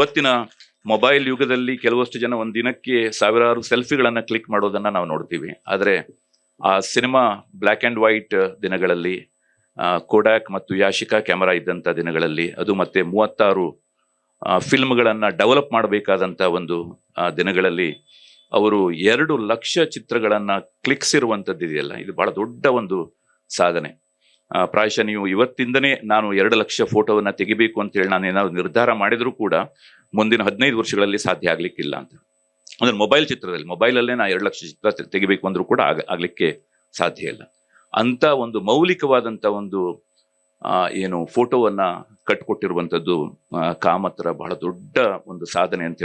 ಇವತ್ತಿನ ಮೊಬೈಲ್ ಯುಗದಲ್ಲಿ ಕೆಲವಷ್ಟು ಜನ ಒಂದು ದಿನಕ್ಕೆ ಸಾವಿರಾರು ಸೆಲ್ಫಿಗಳನ್ನು ಕ್ಲಿಕ್ ಮಾಡೋದನ್ನ ನಾವು ನೋಡ್ತೀವಿ. ಆದರೆ ಆ ಸಿನಿಮಾ ಬ್ಲ್ಯಾಕ್ ಆ್ಯಂಡ್ ವೈಟ್ ದಿನಗಳಲ್ಲಿ ಕೋಡ್ಯಾಕ್ ಮತ್ತು ಯಾಶಿಕಾ ಕ್ಯಾಮರಾ ಇದ್ದಂಥ ದಿನಗಳಲ್ಲಿ, ಅದು ಮತ್ತೆ ಮೂವತ್ತಾರು ಫಿಲ್ಮ್ಗಳನ್ನು ಡೆವಲಪ್ ಮಾಡಬೇಕಾದಂಥ ಒಂದು ದಿನಗಳಲ್ಲಿ ಅವರು ಎರಡು ಲಕ್ಷ ಚಿತ್ರಗಳನ್ನು ಕ್ಲಿಕ್ಸ್ ಇರುವಂಥದ್ದು ಇದೆಯಲ್ಲ ಇದು ಬಹಳ ದೊಡ್ಡ ಒಂದು ಸಾಧನೆ. ಪ್ರಾಯಶಃ ನೀವು ಇವತ್ತಿಂದನೇ ನಾನು ಎರಡು ಲಕ್ಷ ಫೋಟೋವನ್ನ ತೆಗಿಬೇಕು ಅಂತ ಹೇಳಿ ನಾನು ಏನಾದರೂ ನಿರ್ಧಾರ ಮಾಡಿದರೂ ಕೂಡ ಮುಂದಿನ ಹದಿನೈದು ವರ್ಷಗಳಲ್ಲಿ ಸಾಧ್ಯ ಆಗ್ಲಿಕ್ಕಿಲ್ಲ ಅಂತ. ಅಂದ್ರೆ ಮೊಬೈಲ್ ಚಿತ್ರದಲ್ಲಿ, ಮೊಬೈಲಲ್ಲೇ ನಾ ಎರಡು ಲಕ್ಷ ಚಿತ್ರ ತೆಗಿಬೇಕು ಅಂದ್ರೂ ಕೂಡ ಆಗ, ಆಗ್ಲಿಕ್ಕೆ ಸಾಧ್ಯ ಇಲ್ಲ. ಅಂತ ಒಂದು ಮೌಲಿಕವಾದಂಥ ಒಂದು ಏನು ಫೋಟೋವನ್ನ ಕಟ್ಕೊಟ್ಟಿರುವಂಥದ್ದು ಕಾಮತ್ರ ಬಹಳ ದೊಡ್ಡ ಒಂದು ಸಾಧನೆ ಅಂತ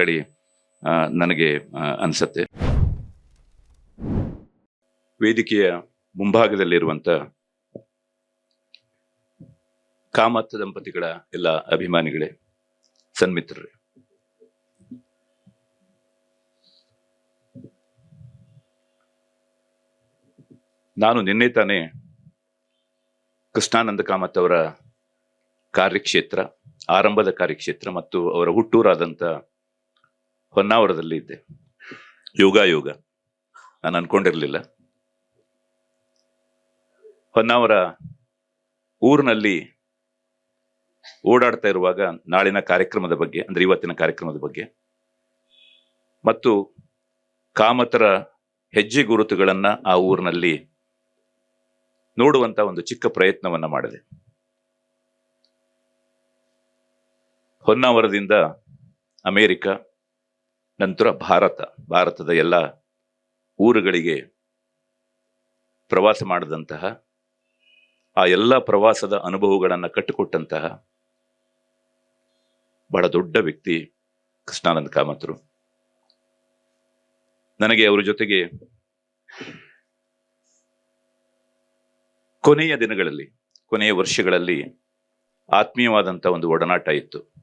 ನನಗೆ ಅನಿಸತ್ತೆ. ವೇದಿಕೆಯ ಮುಂಭಾಗದಲ್ಲಿರುವಂತ ಕಾಮತ್ ದಂಪತಿಗಳ ಎಲ್ಲ ಅಭಿಮಾನಿಗಳೇ, ಸನ್ಮಿತ್ರರೇ. ನಾನು ನಿನ್ನೆ ತಾನೇ ಕೃಷ್ಣಾನಂದ ಕಾಮತ್ ಅವರ ಕಾರ್ಯಕ್ಷೇತ್ರ, ಆರಂಭದ ಕಾರ್ಯಕ್ಷೇತ್ರ ಮತ್ತು ಅವರ ಹುಟ್ಟೂರಾದಂಥ ಹೊನ್ನಾವರದಲ್ಲಿ ಇದ್ದೆ. ಯೋಗ ಯೋಗ ನಾನು ಅನ್ಕೊಂಡಿರಲಿಲ್ಲ. ಹೊನ್ನಾವರ ಊರಿನಲ್ಲಿ ಓಡಾಡ್ತಾ ಇರುವಾಗ ನಾಳಿನ ಕಾರ್ಯಕ್ರಮದ ಬಗ್ಗೆ, ಅಂದ್ರೆ ಇವತ್ತಿನ ಕಾರ್ಯಕ್ರಮದ ಬಗ್ಗೆ. ಮತ್ತು ಕಾಮತರ ಹೆಜ್ಜೆ ಗುರುತುಗಳನ್ನ ಆ ಊರಿನಲ್ಲಿ ನೋಡುವಂತ ಒಂದು ಚಿಕ್ಕ ಪ್ರಯತ್ನವನ್ನ ಮಾಡಿದೆ. ಹೊನ್ನಾವರದಿಂದ ಅಮೇರಿಕ, ನಂತರ ಭಾರತ, ಭಾರತದ ಎಲ್ಲ ಊರುಗಳಿಗೆ ಪ್ರವಾಸ ಮಾಡಿದಂತಹ, ಆ ಎಲ್ಲ ಪ್ರವಾಸದ ಅನುಭವಗಳನ್ನು ಕಟ್ಟಿಕೊಟ್ಟಂತಹ ಬಹಳ ದೊಡ್ಡ ವ್ಯಕ್ತಿ ಕೃಷ್ಣಾನಂದ ಕಾಮತ್ರು. ನನಗೆ ಅವರ ಜೊತೆಗೆ ಕೊನೆಯ ದಿನಗಳಲ್ಲಿ, ಕೊನೆಯ ವರ್ಷಗಳಲ್ಲಿ ಆತ್ಮೀಯವಾದಂಥ ಒಂದು ಒಡನಾಟ ಇತ್ತು.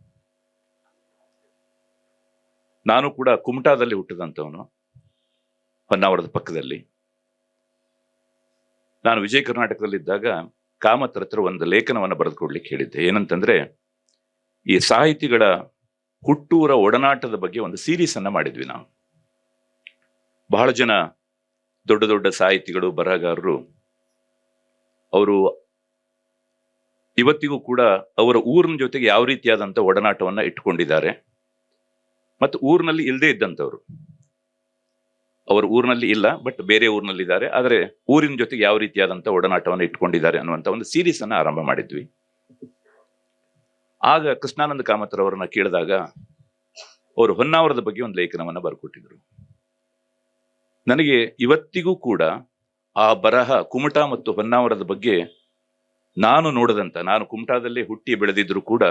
ನಾನು ಕೂಡ ಕುಮಟಾದಲ್ಲಿ ಹುಟ್ಟಿದಂಥವನು, ಹೊನ್ನಾವರದ ಪಕ್ಕದಲ್ಲಿ. ನಾನು ವಿಜಯ ಕರ್ನಾಟಕದಲ್ಲಿದ್ದಾಗ ಕಾಮತ್ರ ಹತ್ರ ಒಂದು ಲೇಖನವನ್ನು ಬರೆದುಕೊಡ್ಲಿಕ್ಕೆ ಹೇಳಿದ್ದೆ. ಏನಂತಂದ್ರೆ ಈ ಸಾಹಿತಿಗಳ ಹುಟ್ಟೂರ ಒಡನಾಟದ ಬಗ್ಗೆ ಒಂದು ಸೀರೀಸ್ ಅನ್ನ ಮಾಡಿದ್ವಿ ನಾವು. ಬಹಳ ಜನ ದೊಡ್ಡ ದೊಡ್ಡ ಸಾಹಿತಿಗಳು, ಬರಹಗಾರರು, ಅವರು ಇವತ್ತಿಗೂ ಕೂಡ ಅವರ ಊರಿನ ಜೊತೆಗೆ ಯಾವ ರೀತಿಯಾದಂಥ ಒಡನಾಟವನ್ನ ಇಟ್ಕೊಂಡಿದ್ದಾರೆ ಮತ್ತು ಊರಿನಲ್ಲಿ ಇಲ್ಲದೆ ಇದ್ದಂಥವ್ರು. ಅವರ ಊರಿನಲ್ಲಿ ಇಲ್ಲ, ಬಟ್ ಬೇರೆ ಊರಿನಲ್ಲಿದ್ದಾರೆ. ಆದರೆ ಊರಿನ ಜೊತೆಗೆ ಯಾವ ರೀತಿಯಾದಂಥ ಒಡನಾಟವನ್ನು ಇಟ್ಕೊಂಡಿದ್ದಾರೆ ಅನ್ನುವಂಥ ಒಂದು ಸೀರೀಸ್ ಅನ್ನ ಆರಂಭ ಮಾಡಿದ್ವಿ. ಆಗ ಕೃಷ್ಣಾನಂದ ಕಾಮತ್ರ ಅವರನ್ನ ಕೇಳಿದಾಗ ಅವರು ಹೊನ್ನಾವರದ ಬಗ್ಗೆ ಒಂದು ಲೇಖನವನ್ನ ಬರ್ಕೊಟ್ಟಿದ್ರು. ನನಗೆ ಇವತ್ತಿಗೂ ಕೂಡ ಆ ಬರಹ ಕುಮಟ ಮತ್ತು ಹೊನ್ನಾವರದ ಬಗ್ಗೆ ನಾನು ನೋಡದಂತ, ನಾನು ಕುಮಟಾದಲ್ಲೇ ಹುಟ್ಟಿ ಬೆಳೆದಿದ್ರು ಕೂಡ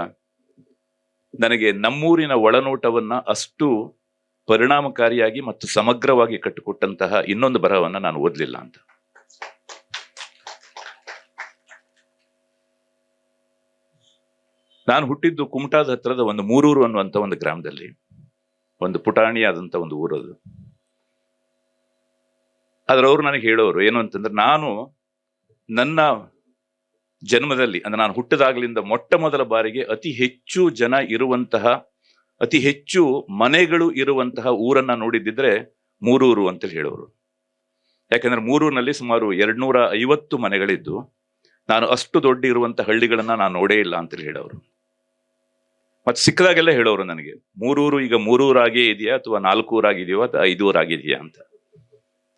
ನನಗೆ ನಮ್ಮೂರಿನ ಒಳನೋಟವನ್ನ ಅಷ್ಟು ಪರಿಣಾಮಕಾರಿಯಾಗಿ ಮತ್ತು ಸಮಗ್ರವಾಗಿ ಕಟ್ಟಿಕೊಟ್ಟಂತಹ ಇನ್ನೊಂದು ಬರಹವನ್ನ ನಾನು ಓದಲಿಲ್ಲ ಅಂತ. ನಾನು ಹುಟ್ಟಿದ್ದು ಕುಮಟಾದ ಹತ್ರದ ಒಂದು ಮೂರೂರು ಅನ್ನುವಂಥ ಒಂದು ಗ್ರಾಮದಲ್ಲಿ. ಒಂದು ಪುಟಾಣಿ ಆದಂಥ ಒಂದು ಊರದು. ಆದ್ರೆ ಅವ್ರು ನನಗೆ ಹೇಳೋರು ಏನು ಅಂತಂದ್ರೆ, ನಾನು ನನ್ನ ಜನ್ಮದಲ್ಲಿ, ಅಂದ್ರೆ ನಾನು ಹುಟ್ಟದಾಗ್ಲಿಂದ ಮೊಟ್ಟ ಮೊದಲ ಬಾರಿಗೆ ಅತಿ ಹೆಚ್ಚು ಜನ ಇರುವಂತಹ, ಅತಿ ಹೆಚ್ಚು ಮನೆಗಳು ಇರುವಂತಹ ಊರನ್ನ ನೋಡಿದ್ದಿದ್ರೆ ಮೂರೂರು ಅಂತೇಳಿ ಹೇಳೋರು. ಯಾಕಂದ್ರೆ ಮೂರೂರಿನಲ್ಲಿ ಸುಮಾರು ಎರಡ್ನೂರ ಐವತ್ತು ಮನೆಗಳಿದ್ದು, ನಾನು ಅಷ್ಟು ದೊಡ್ಡ ಇರುವಂತಹ ಹಳ್ಳಿಗಳನ್ನ ನಾನು ನೋಡೇ ಇಲ್ಲ ಅಂತೇಳಿ ಹೇಳೋರು. ಮತ್ತೆ ಸಿಕ್ಕದಾಗೆಲ್ಲ ಹೇಳೋರು ನನಗೆ, ಮೂರೂರು ಈಗ ಮೂರೂರಾಗೇ ಇದೆಯಾ ಅಥವಾ ನಾಲ್ಕು ಊರಾಗಿದೆಯೋ ಅಥವಾ ಐದು ಊರಾಗಿದೆಯಾ ಅಂತ.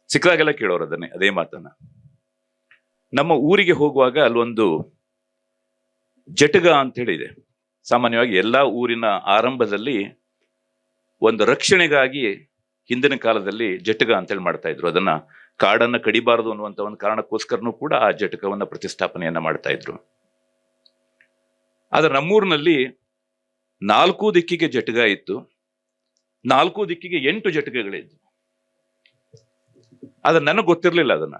ಸಿಕ್ಕದಾಗೆಲ್ಲ ಕೇಳೋರು ಅದನ್ನೇ, ಅದೇ ಮಾತನ್ನ. ನಮ್ಮ ಊರಿಗೆ ಹೋಗುವಾಗ ಅಲ್ಲೊಂದು ಜಟಗ ಅಂತ ಹೇಳಿದೆ ಸಾಮಾನ್ಯವಾಗಿ ಎಲ್ಲಾ ಊರಿನ ಆರಂಭದಲ್ಲಿ ಒಂದು ರಕ್ಷಣೆಗಾಗಿ ಹಿಂದಿನ ಕಾಲದಲ್ಲಿ ಜಟಗ ಅಂತೇಳಿ ಮಾಡ್ತಾ ಇದ್ರು. ಅದನ್ನ ಕಾಡನ್ನ ಕಡಿಬಾರದು ಅನ್ನುವಂತ ಒಂದು ಕಾರಣಕ್ಕೋಸ್ಕರನೂ ಕೂಡ ಆ ಜಟಕವನ್ನ ಪ್ರತಿಷ್ಠಾಪನೆಯನ್ನ ಮಾಡ್ತಾ ಇದ್ರು. ಆದ್ರೆ ನಮ್ಮೂರಿನಲ್ಲಿ ನಾಲ್ಕು ದಿಕ್ಕಿಗೆ ಜಟಗ ಇತ್ತು. ನಾಲ್ಕು ದಿಕ್ಕಿಗೆ ಎಂಟು ಜಟಗಗಳಿದ್ವು. ಆದ್ರೆ ನನಗೆ ಗೊತ್ತಿರಲಿಲ್ಲ ಅದನ್ನ.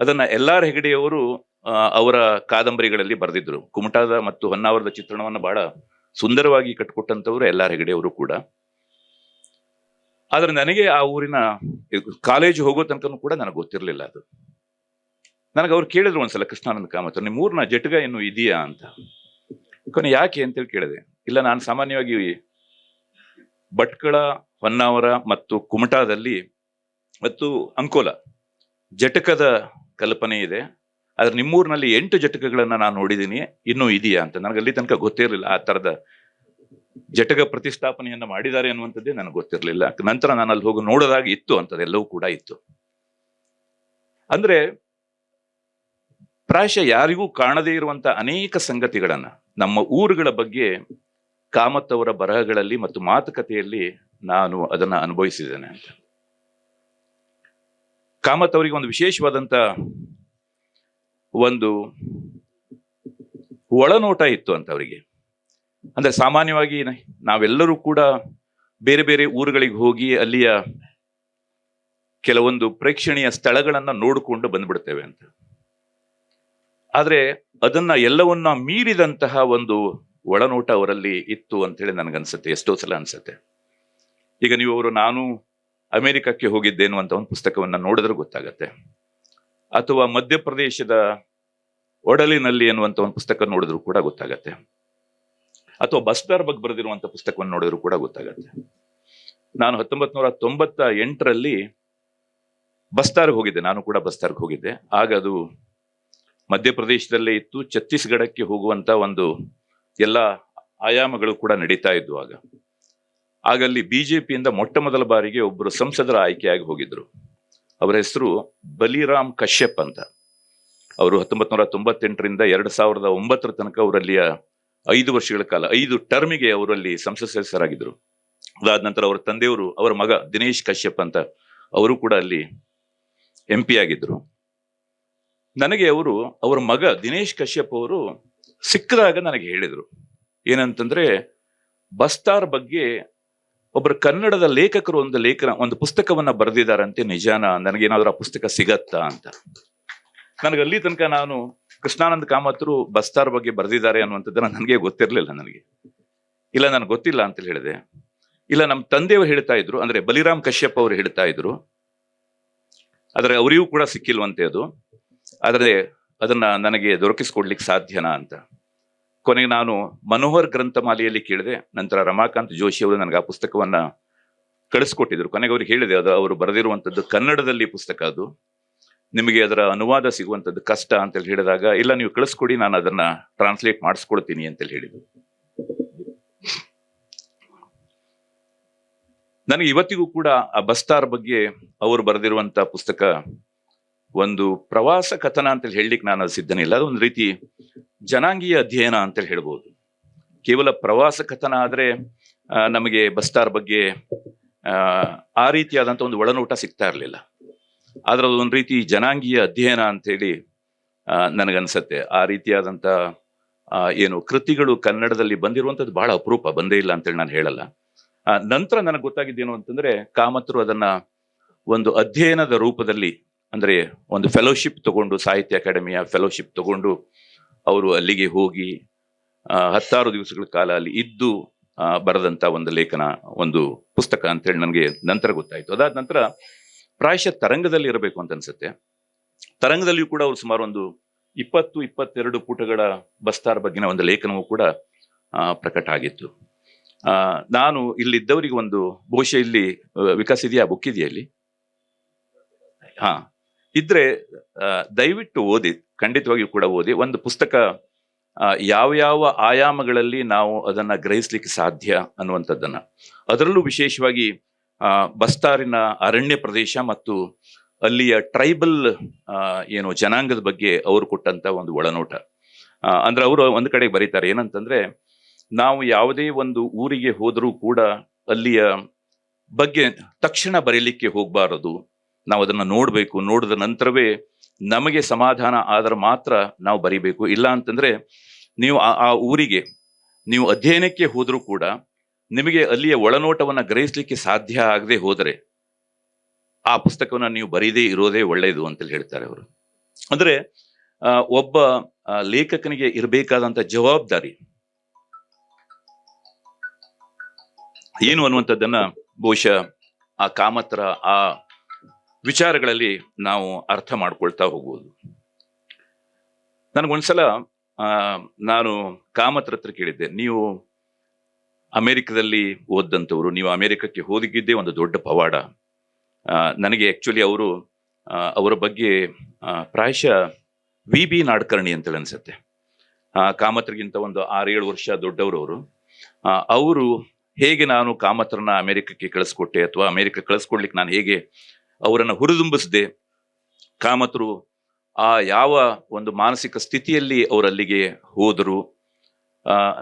ಅದನ್ನ ಎಲ್ಲಾರ್ ಹೆಗಡೆಯವರು ಆ, ಅವರ ಕಾದಂಬರಿಗಳಲ್ಲಿ ಬರೆದಿದ್ರು. ಕುಮಟಾದ ಮತ್ತು ಹೊನ್ನಾವರದ ಚಿತ್ರಣವನ್ನು ಬಹಳ ಸುಂದರವಾಗಿ ಕಟ್ಕೊಟ್ಟಂತವ್ರು ಎಲ್ಲಾರ್ ಹೆಗಡೆಯವರು ಕೂಡ. ಆದ್ರೆ ನನಗೆ ಆ ಊರಿನ ಕಾಲೇಜ್ ಹೋಗೋ ತನಕನೂ ಕೂಡ ನನಗೆ ಗೊತ್ತಿರಲಿಲ್ಲ ಅದು. ನನಗೆ ಅವ್ರು ಕೇಳಿದ್ರು ಒಂದ್ಸಲ ಕೃಷ್ಣಾನಂದ ಕಾಮತ್ ನಿಮ್ಮ ಊರಿನ ಜಟಗ ಏನು ಇದೆಯಾ? ಅಂತ. ಕೊನೆ ಯಾಕೆ ಅಂತೇಳಿ ಕೇಳಿದೆ. ಇಲ್ಲ, ನಾನು ಸಾಮಾನ್ಯವಾಗಿ ಭಟ್ಕಳ, ಹೊನ್ನಾವರ ಮತ್ತು ಕುಮಟಾದಲ್ಲಿ ಮತ್ತು ಅಂಕೋಲ ಜಟಕದ ಕಲ್ಪನೆ ಇದೆ. ಆದ್ರೆ ನಿಮ್ಮೂರಿನಲ್ಲಿ ಎಂಟು ಜಟಕಗಳನ್ನ ನಾನು ನೋಡಿದ್ದೀನಿ ಇನ್ನೂ ಇದೆಯಾ ಅಂತ. ನನಗೆ ಅಲ್ಲಿ ತನಕ ಗೊತ್ತಿರಲಿಲ್ಲ ಆ ತರದ ಜಟಕ ಪ್ರತಿಷ್ಠಾಪನೆಯನ್ನ ಮಾಡಿದ್ದಾರೆ ಅನ್ನುವಂಥದ್ದೇ ನನಗೆ ಗೊತ್ತಿರಲಿಲ್ಲ. ನಂತರ ನಾನು ಅಲ್ಲಿ ಹೋಗಿ ನೋಡೋದಾಗಿ ಇತ್ತು ಅಂತದೆಲ್ಲವೂ ಕೂಡ ಇತ್ತು. ಅಂದ್ರೆ ಪ್ರಾಯಶಃ ಯಾರಿಗೂ ಕಾಣದೇ ಇರುವಂತ ಅನೇಕ ಸಂಗತಿಗಳನ್ನ, ನಮ್ಮ ಊರುಗಳ ಬಗ್ಗೆ ಕಾಮತ್ ಅವರ ಬರಹಗಳಲ್ಲಿ ಮತ್ತು ಮಾತುಕತೆಯಲ್ಲಿ ನಾನು ಅದನ್ನ ಅನುಭವಿಸಿದ್ದೇನೆ ಅಂತ. ಕಾಮತ್ ಅವರಿಗೆ ಒಂದು ವಿಶೇಷವಾದಂತ ಒಂದು ಒಳನೋಟ ಇತ್ತು ಅಂತ ಅವರಿಗೆ. ಅಂದ್ರೆ ಸಾಮಾನ್ಯವಾಗಿ ನಾವೆಲ್ಲರೂ ಕೂಡ ಬೇರೆ ಬೇರೆ ಊರುಗಳಿಗೆ ಹೋಗಿ ಅಲ್ಲಿಯ ಕೆಲವೊಂದು ಪ್ರೇಕ್ಷಣೀಯ ಸ್ಥಳಗಳನ್ನ ನೋಡಿಕೊಂಡು ಬಂದ್ಬಿಡ್ತೇವೆ ಅಂತ. ಆದ್ರೆ ಅದನ್ನ ಎಲ್ಲವನ್ನ ಮೀರಿದಂತಹ ಒಂದು ಒಳನೋಟ ಅವರಲ್ಲಿ ಇತ್ತು ಅಂತ ಹೇಳಿ ನನಗನ್ಸುತ್ತೆ, ಎಷ್ಟೋ ಸಲ ಅನ್ಸುತ್ತೆ. ಈಗ ನೀವು ಅವರು ನಾನು ಅಮೆರಿಕಕ್ಕೆ ಹೋಗಿದ್ದೆ ಅಂತ ಒಂದು ಪುಸ್ತಕವನ್ನ ನೋಡಿದ್ರೆ ಗೊತ್ತಾಗತ್ತೆ. ಅಥವಾ ಮಧ್ಯಪ್ರದೇಶದ ಒಡಲಿನಲ್ಲಿ ಎನ್ನುವಂತ ಒಂದು ಪುಸ್ತಕ ನೋಡಿದ್ರು ಕೂಡ ಗೊತ್ತಾಗತ್ತೆ. ಅಥವಾ ಬಸ್ತಾರ್ ಬಗ್ಗೆ ಬರೆದಿರುವಂತ ಪುಸ್ತಕವನ್ನು ನೋಡಿದ್ರು ಕೂಡ ಗೊತ್ತಾಗತ್ತೆ. ನಾನು ಹತ್ತೊಂಬತ್ ನೂರ ತೊಂಬತ್ತ ಎಂಟರಲ್ಲಿ ಬಸ್ತಾರ್ಗೆ ಹೋಗಿದ್ದೆ, ನಾನು ಕೂಡ ಬಸ್ತಾರ್ಗೆ ಹೋಗಿದ್ದೆ. ಆಗ ಅದು ಮಧ್ಯಪ್ರದೇಶದಲ್ಲೇ ಇತ್ತು, ಛತ್ತೀಸ್ಗಢಕ್ಕೆ ಹೋಗುವಂತ ಒಂದು ಎಲ್ಲ ಆಯಾಮಗಳು ಕೂಡ ನಡೀತಾ ಇದ್ವು ಆಗ. ಆಗ ಅಲ್ಲಿ ಬಿಜೆಪಿಯಿಂದ ಮೊಟ್ಟ ಮೊದಲ ಬಾರಿಗೆ ಒಬ್ಬರು ಸಂಸದರ ಆಯ್ಕೆಯಾಗಿ ಹೋಗಿದ್ರು. ಅವರ ಹೆಸರು ಬಲಿರಾಮ್ ಕಶ್ಯಪ್ ಅಂತ. ಅವರು ಹತ್ತೊಂಬತ್ ನೂರ ತೊಂಬತ್ತೆಂಟರಿಂದ ಎರಡ್ ಸಾವಿರದ ಒಂಬತ್ತರ ತನಕ ಅವರಲ್ಲಿಯ ಐದು ವರ್ಷಗಳ ಕಾಲ, ಐದು ಟರ್ಮಿಗೆ ಅವರಲ್ಲಿ ಸಂಸದ ಸದಸ್ಯರಾಗಿದ್ದರು ಅದಾದ ನಂತರ ಅವರ ತಂದೆಯವರು ಅವರ ಮಗ ದಿನೇಶ್ ಕಶ್ಯಪ್ ಅಂತ ಅವರು ಕೂಡ ಅಲ್ಲಿ ಎಂ ಪಿ ಆಗಿದ್ರು. ನನಗೆ ಅವರು, ಅವರ ಮಗ ದಿನೇಶ್ ಕಶ್ಯಪ್ ಅವರು ಸಿಕ್ಕದಾಗ ನನಗೆ ಹೇಳಿದರು. ಏನಂತಂದ್ರೆ, ಬಸ್ತಾರ್ ಬಗ್ಗೆ ಒಬ್ಬರು ಕನ್ನಡದ ಲೇಖಕರು ಒಂದು ಲೇಖನ, ಒಂದು ಪುಸ್ತಕವನ್ನ ಬರೆದಿದ್ದಾರಂತೆ ನಿಜಾನ, ನನಗೇನಾದ್ರೂ ಆ ಪುಸ್ತಕ ಸಿಗತ್ತಾ ಅಂತ. ನನಗೆ ಅಲ್ಲಿ ತನಕ ನಾನು ಕೃಷ್ಣಾನಂದ ಕಾಮತ್ರು ಬಸ್ತಾರ್ ಬಗ್ಗೆ ಬರೆದಿದ್ದಾರೆ ಅನ್ನುವಂಥದ್ದನ್ನ ನನಗೆ ಗೊತ್ತಿರಲಿಲ್ಲ ನನಗೆ. ಇಲ್ಲ, ನನಗೆ ಗೊತ್ತಿಲ್ಲ ಅಂತ ಹೇಳಿದೆ. ಇಲ್ಲ, ನಮ್ಮ ತಂದೆಯವರು ಹೇಳ್ತಾ ಇದ್ರು, ಅಂದ್ರೆ ಬಲಿರಾಮ್ ಕಶ್ಯಪ್ ಅವರು ಹೇಳ್ತಾ ಇದ್ರು. ಆದರೆ ಅವರಿಗೂ ಕೂಡ ಸಿಕ್ಕಿಲ್ವಂತೆ ಅದು. ಆದರೆ ಅದನ್ನ ನನಗೆ ದೊರಕಿಸ್ಕೊಡ್ಲಿಕ್ಕೆ ಸಾಧ್ಯನಾ ಅಂತ. ಕೊನೆಗೆ ನಾನು ಮನೋಹರ್ ಗ್ರಂಥಮಾಲೆಯಲ್ಲಿ ಕೇಳಿದೆ, ನಂತರ ರಮಾಕಾಂತ್ ಜೋಶಿ ಅವರು ನನಗೆ ಆ ಪುಸ್ತಕವನ್ನ ಕಳಿಸ್ಕೊಟ್ಟಿದ್ರು. ಕೊನೆಗೆ ಅವ್ರಿಗೆ ಹೇಳಿದೆ, ಅದು ಅವರು ಬರೆದಿರುವಂತದ್ದು ಕನ್ನಡದಲ್ಲಿ ಪುಸ್ತಕ ಅದು. ನಿಮಗೆ ಅದರ ಅನುವಾದ ಸಿಗುವಂತದ್ದು ಕಷ್ಟ ಅಂತೇಳಿ ಹೇಳಿದಾಗ, ಇಲ್ಲ, ನೀವು ಕಳಿಸ್ಕೊಡಿ, ನಾನು ಅದನ್ನ ಟ್ರಾನ್ಸ್ಲೇಟ್ ಮಾಡಿಸ್ಕೊಳ್ತೀನಿ ಅಂತೇಳಿ ಹೇಳಿದ್ರು. ನನಗೆ ಇವತ್ತಿಗೂ ಕೂಡ ಆ ಬಸ್ತಾರ್ ಬಗ್ಗೆ ಅವರು ಬರೆದಿರುವಂತಹ ಪುಸ್ತಕ ಒಂದು ಪ್ರವಾಸ ಕಥನ ಅಂತ ಹೇಳಲಿಕ್ಕೆ ನಾನು ಸಿದ್ಧನಿಲ್ಲ ಅದು ಒಂದು ರೀತಿ ಜನಾಂಗೀಯ ಅಧ್ಯಯನ ಅಂತ ಹೇಳ್ಬೋದು. ಕೇವಲ ಪ್ರವಾಸ ಕಥನ ಆದ್ರೆ ನಮಗೆ ಬಸ್ತಾರ್ ಬಗ್ಗೆ ಆ, ರೀತಿಯಾದಂಥ ಒಂದು ಒಳನೋಟ ಸಿಗ್ತಾ ಇರಲಿಲ್ಲ. ಆದರೆ ಅದೊಂದು ರೀತಿ ಜನಾಂಗೀಯ ಅಧ್ಯಯನ ಅಂಥೇಳಿ ನನಗನ್ಸತ್ತೆ. ಆ ರೀತಿಯಾದಂತ ಆ, ಏನು ಕೃತಿಗಳು ಕನ್ನಡದಲ್ಲಿ ಬಂದಿರುವಂಥದ್ದು ಬಹಳ ಅಪರೂಪ ಬಂದೇ ಇಲ್ಲ ಅಂತೇಳಿ ನಾನು ಹೇಳಲ್ಲ. ನಂತರ ನನಗೆ ಗೊತ್ತಾಗಿದ್ದೇನು ಅಂತಂದ್ರೆ ಕಾಮತ್ರು ಅದನ್ನ ಒಂದು ಅಧ್ಯಯನದ ರೂಪದಲ್ಲಿ ಅಂದ್ರೆ ಒಂದು ಫೆಲೋಶಿಪ್ ತಗೊಂಡು ಸಾಹಿತ್ಯ ಅಕಾಡೆಮಿಯ ಫೆಲೋಶಿಪ್ ತಗೊಂಡು ಅವರು ಅಲ್ಲಿಗೆ ಹೋಗಿ ಹತ್ತಾರು ದಿವಸಗಳ ಕಾಲ ಅಲ್ಲಿ ಇದ್ದು ಬರೆದಂಥ ಒಂದು ಲೇಖನ, ಒಂದು ಪುಸ್ತಕ ಅಂತೇಳಿ ನನಗೆ ನಂತರ ಗೊತ್ತಾಯ್ತು. ಅದಾದ ನಂತರ ಪ್ರಾಯಶಃ ತರಂಗದಲ್ಲಿ ಇರಬೇಕು ಅಂತ ಅನ್ಸುತ್ತೆ. ತರಂಗದಲ್ಲಿಯೂ ಕೂಡ ಅವರು ಸುಮಾರು ಒಂದು ಇಪ್ಪತ್ತು, ಇಪ್ಪತ್ತೆರಡು ಪುಟಗಳ ಬಸ್ತಾರ್ ಬಗ್ಗೆ ಒಂದು ಲೇಖನವೂ ಕೂಡ ಪ್ರಕಟ ಆಗಿತ್ತು. ನಾನು ಇಲ್ಲಿದ್ದವರಿಗೆ ಒಂದು ಬಹುಶಃ ಇಲ್ಲಿ ವಿಕಾಸ್ ಇದೆಯಾ? ಬುಕ್ ಇದೆಯಾ ಇಲ್ಲಿ? ಹಾ. ಇದ್ರೆ ದಯವಿಟ್ಟು ಓದಿ ಖಂಡಿತವಾಗಿಯೂ ಕೂಡ ಓದಿ. ಒಂದು ಪುಸ್ತಕ ಯಾವ ಯಾವ ಆಯಾಮಗಳಲ್ಲಿ ನಾವು ಅದನ್ನ ಗ್ರಹಿಸ್ಲಿಕ್ಕೆ ಸಾಧ್ಯ ಅನ್ನುವಂಥದ್ದನ್ನ. ಅದರಲ್ಲೂ ವಿಶೇಷವಾಗಿ ಬಸ್ತಾರಿನ ಅರಣ್ಯ ಪ್ರದೇಶ ಮತ್ತು ಅಲ್ಲಿಯ ಟ್ರೈಬಲ್ ಏನು ಜನಾಂಗದ ಬಗ್ಗೆ ಅವರು ಕೊಟ್ಟಂತ ಒಂದು ಒಳನೋಟ. ಅಂದ್ರೆ ಅವರು ಒಂದು ಕಡೆ ಬರೀತಾರೆ. ಏನಂತಂದ್ರೆ, ನಾವು ಯಾವುದೇ ಒಂದು ಊರಿಗೆ ಹೋದರೂ ಕೂಡ ಅಲ್ಲಿಯ ಬಗ್ಗೆ ತಕ್ಷಣ ಬರೀಲಿಕ್ಕೆ ಹೋಗಬಾರದು. ನಾವು ಅದನ್ನು ನೋಡಬೇಕು. ನೋಡಿದ ನಂತರವೇ ನಮಗೆ ಸಮಾಧಾನ ಆದರೆ ಮಾತ್ರ ನಾವು ಬರಿಬೇಕು. ಇಲ್ಲ ಅಂತಂದ್ರೆ ನೀವು ಆ ಊರಿಗೆ ನೀವು ಅಧ್ಯಯನಕ್ಕೆ ಹೋದರೂ ಕೂಡ ನಿಮಗೆ ಅಲ್ಲಿಯ ಒಳನೋಟವನ್ನು ಗ್ರಹಿಸಲಿಕ್ಕೆ ಸಾಧ್ಯ ಆಗದೆ ಹೋದರೆ ಆ ಪುಸ್ತಕವನ್ನು ನೀವು ಬರೀದೇ ಇರೋದೇ ಒಳ್ಳೆಯದು ಅಂತೇಳಿ ಹೇಳ್ತಾರೆ ಅವರು. ಅಂದ್ರೆ ಒಬ್ಬ ಲೇಖಕನಿಗೆ ಇರಬೇಕಾದಂಥ ಜವಾಬ್ದಾರಿ ಏನು ಅನ್ನುವಂಥದ್ದನ್ನ ಬಹುಶಃ ಆ ಕಾಮತ್ರ, ಆ ವಿಚಾರಗಳಲ್ಲಿ ನಾವು ಅರ್ಥ ಮಾಡ್ಕೊಳ್ತಾ ಹೋಗುವುದು. ನನಗೊಂದ್ಸಲ ನಾನು ಕಾಮತ್ರ ಹತ್ರ ಕೇಳಿದ್ದೆ. ನೀವು ಅಮೆರಿಕದಲ್ಲಿ ಓದ್ದಂಥವ್ರು, ನೀವು ಅಮೆರಿಕಕ್ಕೆ ಹೋಗಿದ್ದೇ ಒಂದು ದೊಡ್ಡ ಪವಾಡ. ನನಗೆ ಆಕ್ಚುಲಿ ಅವರು ಅವರ ಬಗ್ಗೆ ಪ್ರಾಯಶಃ ವಿ ಬಿ ನಾಡ್ಕರ್ಣಿ ಅಂತೇಳಿ ಅನ್ಸುತ್ತೆ. ಕಾಮತ್ರಗಿಂತ ಒಂದು ಆರೇಳು ವರ್ಷ ದೊಡ್ಡವರು ಅವರು. ಅವರು ಹೇಗೆ ನಾನು ಕಾಮತ್ರನ ಅಮೆರಿಕಕ್ಕೆ ಕಳಿಸ್ಕೊಟ್ಟೆ ಅಥವಾ ಅಮೆರಿಕ ಕಳಿಸ್ಕೊಡ್ಲಿಕ್ಕೆ ನಾನು ಹೇಗೆ ಅವರನ್ನು ಹುರಿದುಂಬಿಸದೆ ಕಾಮತರು ಆ ಯಾವ ಒಂದು ಮಾನಸಿಕ ಸ್ಥಿತಿಯಲ್ಲಿ ಅವರು ಅಲ್ಲಿಗೆ ಹೋದರು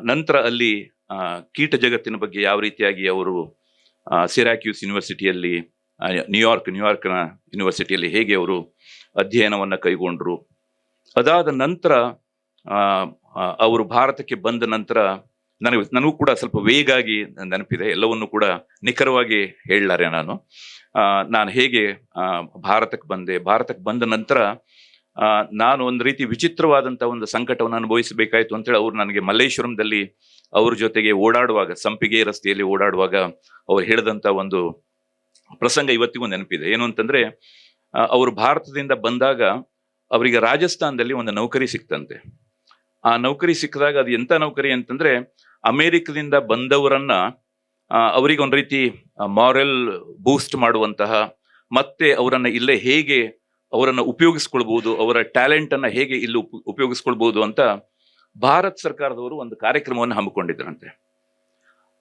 ನಂತರ ಅಲ್ಲಿ ಕೀಟ ಜಗತ್ತಿನ ಬಗ್ಗೆ ಯಾವ ರೀತಿಯಾಗಿ ಅವರು ಸಿರಾಕ್ಯೂಸ್ ಯೂನಿವರ್ಸಿಟಿಯಲ್ಲಿ ನ್ಯೂಯಾರ್ಕ್, ನ್ಯೂಯಾರ್ಕ್ನ ಯೂನಿವರ್ಸಿಟಿಯಲ್ಲಿ ಹೇಗೆ ಅವರು ಅಧ್ಯಯನವನ್ನು ಕೈಗೊಂಡರು. ಅದಾದ ನಂತರ ಅವರು ಭಾರತಕ್ಕೆ ಬಂದ ನಂತರ ನನಗೆ ನನಗೂ ಕೂಡ ಸ್ವಲ್ಪ ವೇಗಾಗಿ ನೆನಪಿದೆ. ಎಲ್ಲವನ್ನು ಕೂಡ ನಿಖರವಾಗಿ ಹೇಳಲಾರೆ ನಾನು. ನಾನು ಹೇಗೆ ಭಾರತಕ್ಕೆ ಬಂದೆ. ಭಾರತಕ್ಕೆ ಬಂದ ನಂತರ ನಾನು ಒಂದು ರೀತಿ ವಿಚಿತ್ರವಾದಂಥ ಒಂದು ಸಂಕಟವನ್ನು ಅನುಭವಿಸಬೇಕಾಯಿತು ಅಂತೇಳಿ ಅವರು ನನಗೆ ಮಲ್ಲೇಶ್ವರಂದಲ್ಲಿ ಅವ್ರ ಜೊತೆಗೆ ಓಡಾಡುವಾಗ, ಸಂಪಿಗೆ ರಸ್ತೆಯಲ್ಲಿ ಓಡಾಡುವಾಗ ಅವ್ರು ಹೇಳಿದಂಥ ಒಂದು ಪ್ರಸಂಗ ಇವತ್ತಿಗೂ ನೆನಪಿದೆ. ಏನು ಅಂತಂದ್ರೆ ಅವರು ಭಾರತದಿಂದ ಬಂದಾಗ ಅವರಿಗೆ ರಾಜಸ್ಥಾನದಲ್ಲಿ ಒಂದು ನೌಕರಿ ಸಿಕ್ತಂತೆ. ಆ ನೌಕರಿ ಸಿಕ್ಕಿದಾಗ ಅದು ಎಂತ ನೌಕರಿ ಅಂತಂದ್ರೆ ಅಮೆರಿಕದಿಂದ ಬಂದವರನ್ನ ಅವರಿಗೆ ಒಂದು ರೀತಿ ಮಾರಲ್ ಬೂಸ್ಟ್ ಮಾಡುವಂತಹ, ಮತ್ತೆ ಅವರನ್ನ ಇಲ್ಲೇ ಹೇಗೆ ಅವರನ್ನ ಉಪಯೋಗಿಸ್ಕೊಳ್ಬಹುದು, ಅವರ ಟ್ಯಾಲೆಂಟ್ ಅನ್ನ ಹೇಗೆ ಇಲ್ಲಿ ಉಪ್, ಉಪಯೋಗಿಸ್ಕೊಳ್ಬಹುದು ಅಂತ ಭಾರತ ಸರ್ಕಾರದವರು ಒಂದು ಕಾರ್ಯಕ್ರಮವನ್ನು ಹಮ್ಮಿಕೊಂಡಿದ್ರಂತೆ